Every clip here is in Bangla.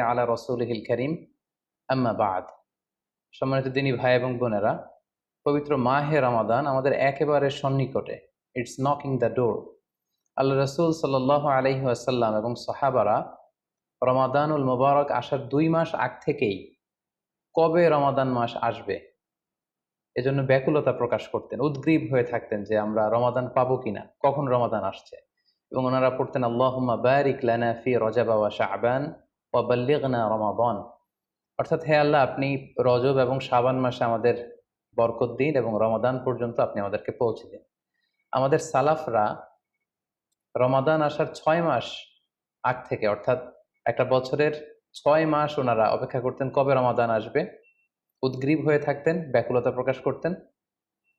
আলা রসুলহিল করিম। সম্মানিত দিনী ভাই এবং বোনেরা, পবিত্র মাহে রমাদান আমাদের একেবারে সন্নিকটে। ইটস নকিং দ্য ডোর আল্লাহ রসুল এবং সাহাবারা রমাদানুল মোবারক আসার দুই মাস আগ থেকেই কবে রমাদান মাস আসবে? এজন্য ব্যাকুলতা প্রকাশ করতেন, উদ্গ্রীব হয়ে থাকতেন যে আমরা রমাদান পাবো কিনা, কখন রমাদান আসছে। এবং ওনারা পড়তেন, আল্লাহুম্মা বারিক লানা ফি রজাবা ওয়া শাবান ওয়া বাল্লিগনা রমাদান। অর্থাৎ, হে আল্লাহ, আপনি রজব এবং শাবান মাসে আমাদের বরকত দিন এবং রমাদান পর্যন্ত আপনি আমাদেরকে পৌঁছে দিন। আমাদের সালাফরা রমাদান আসার ছয় মাস আগ থেকে, অর্থাৎ একটা বছরের ছয় মাস ওনারা অপেক্ষা করতেন কবে রমাদান আসবে, উদ্গ্রীব হয়ে থাকতেন, ব্যাকুলতা প্রকাশ করতেন।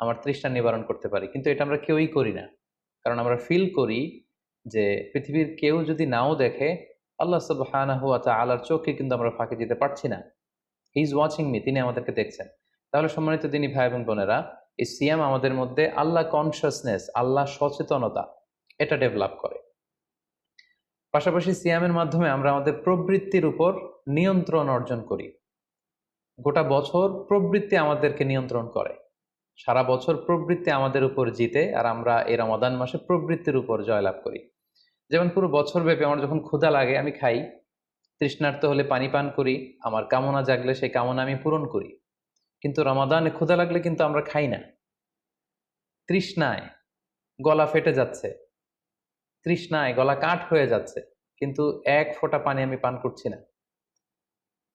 আমার তৃষ্ণা নিবারণ করতে পারি। কিন্তু এটা আমরা কেউই করি না। কারণ আমরা ফিল করি যে পৃথিবীর কেউ যদি নাও দেখে, আল্লাহ সাবহানা হুয়া আলার চোখে কিন্তু আমরা ফাঁকি দিতে পারছি না। হি ইজ ওয়াচিং মি তিনি আমাদেরকে দেখছেন। তাহলে সম্মানিত তিনি ভাই এবং বোনেরা, এই সিয়াম আমাদের মধ্যে আল্লাহ কনসিয়াসনেস আল্লাহ সচেতনতা, এটা ডেভেলপ করে। পাশাপাশি সিয়ামের মাধ্যমে আমরা আমাদের প্রবৃত্তির উপর নিয়ন্ত্রণ অর্জন করি। গোটা বছর প্রবৃত্তি আমাদেরকে নিয়ন্ত্রণ করে। সারা বছর প্রবৃত্তি আমাদের উপর জিতে আর আমরা এই রমাদান মাসে প্রবৃত্তির উপর জয়লাভ করি। যেমন পুরো বছর ব্যাপী আমার যখন ক্ষুধা লাগে, আমি খাই। তৃষ্ণার্ত হলে পানি পান করি, আমার কামনা জাগলে সেই কামনা আমি পূরণ করি। কিন্তু রমাদানে ক্ষুধা লাগলে কিন্তু আমরা খাই না। তৃষ্ণায় গলা ফেটে যাচ্ছে। তৃষ্ণায় গলা কাঠ হয়ে যাচ্ছে। কিন্তু এক ফোঁটা পানি আমি পান করছি না।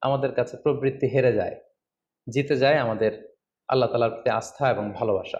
আমাদের কাছে প্রবৃত্তি হেরে যায়। জিতে যায় আমাদের আল্লাহ তালার প্রতি আস্থা এবং ভালোবাসা।